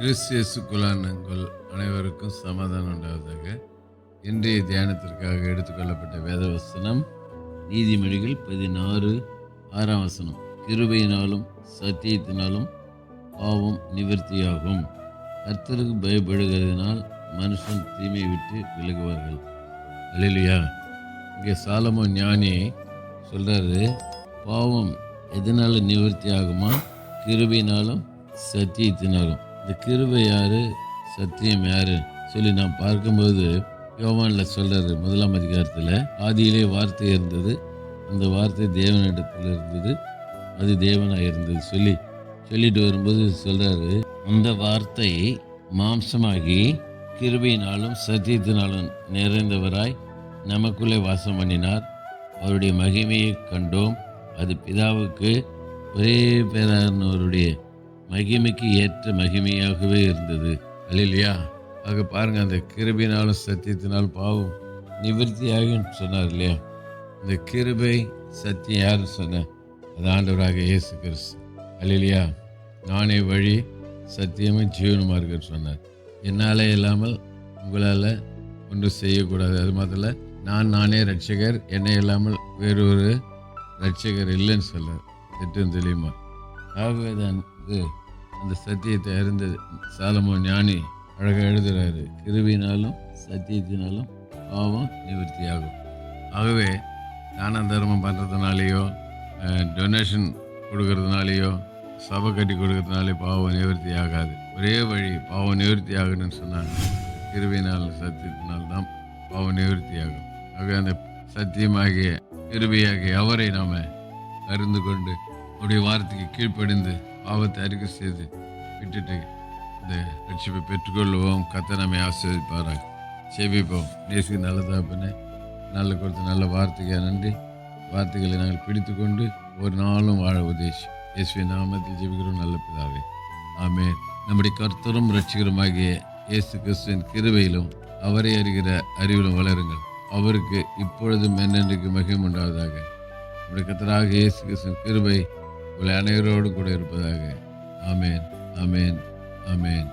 கிறிஸ்தியசுக்குள்ளான உங்கள் அனைவருக்கும் சமாதானம் உண்டாவதாக. இன்றைய தியானத்திற்காக எடுத்துக்கொள்ளப்பட்ட வேத வசனம் நீதிமொழிகள் பதினாறு ஆறாம் வசனம். கிருபையினாலும் சத்தியத்தினாலும் பாவம் நிவர்த்தியாகும். கர்த்தருக்கு பயப்படுகிறதுனால் மனுஷன் தீமை விட்டு விலகுவார்கள். அல்லையா இங்கே சாலமோ ஞானி சொல்கிறாரு பாவம் எதனால நிவர்த்தி ஆகுமா கிருபினாலும் சத்தியத்தினாலும். இந்த கிருபை யாரு? சத்தியம் யாரு? சொல்லி நான் பார்க்கும்போது யோவானில் சொல்றாரு முதலாம் அதிகாரத்தில் ஆதியிலே வார்த்தை இருந்தது. அந்த வார்த்தை தேவனிடத்தில் இருந்தது. அது தேவனாக இருந்தது. சொல்லி சொல்லிட்டு வரும்போது சொல்கிறாரு அந்த வார்த்தை மாம்சமாகி கிருபையினாலும் சத்தியத்தினாலும் நிறைந்தவராய் நமக்குள்ளே வாசம் பண்ணினார். அவருடைய மகிமையை கண்டோம். அது பிதாவுக்கு ஒரே பேரானவருடைய மகிமைக்கு ஏற்ற மகிமையாகவே இருந்தது. அல்லையா ஆக பாருங்கள் அந்த கிருபினாலும் சத்தியத்தினாலும் பாவம் நிவர்த்தியாகும் சொன்னார் இல்லையா? இந்த கிருபை சத்தியம் யாருன்னு சொன்ன அது ஆண்டவராக இயேசு கிறிஸ்து. அலிலியா நானே வழி சத்தியமும் ஜீவனமாக இருக்குன்னு சொன்னார். என்னாலே இல்லாமல் உங்களால் ஒன்றும் செய்யக்கூடாது. அது மாத்திரம் நான் நானே ரட்சகர் என்னை இல்லாமல் வேறொரு ரட்சகர் இல்லைன்னு சொல்ல திட்டம் தெரியுமா? ஆகவே தான் இது அந்த சத்தியத்தை அறிந்தது. சாலமோ ஞானி அழகாக எழுதுகிறாரு கிருவினாலும் சத்தியத்தினாலும் பாவம் நிவர்த்தியாகும். ஆகவே தான தர்மம் பண்ணுறதுனாலேயோ டொனேஷன் கொடுக்கறதுனாலேயோ சபை கட்டி கொடுக்கறதுனாலே பாவம் நிவர்த்தி ஆகாது ஒரே வழி பாவம் நிவர்த்தி ஆகணும்னு சொன்னாங்க கிருவினால் சத்தியத்தினால் தான் பாவம் நிவர்த்தி ஆகும் ஆகவே அந்த சத்தியமாகிய கிருபியாகிய அவரை நாம் அறிந்து கொண்டு அவருடைய வார்த்தைக்கு கீழ்ப்படிந்து பாவத்தை அறிக்கை செய்து விட்டுட்டு இந்த லட்சிப்பை பெற்றுக்கொள்வோம். கத்தை நம்மை ஆசிரியப்பாராக சேவிப்போம். நேசுக்கு நல்லதாக தகப்பனே நல்ல கொடுத்த நல்ல வார்த்தைக்கு நன்றி. வார்த்தைகளை நாங்கள் பிடித்து கொண்டு ஒரு நாளும் வாழ உதேஷ் இயேசுவின் நாமத்தில் ஜெபிக்கிறோம். நல்ல பிதாவே. ஆமே நம்முடைய கர்த்தரும் ரட்சிகருமாகிய இயேசு கிறிஸ்துவின் கிருபையிலும் அவரை அறிகிற அறிவிலும் வளருங்கள். அவருக்கு இப்பொழுதும் என்னென்றைக்கு மகிம் உண்டாவதாக. நம்முடைய கர்த்தராக இயேசு கிறிஸ்துவின் கிருவை உங்களை அனைவரோடு கூட இருப்பதாக. ஆமேன் ஆமேன் ஆமேன்.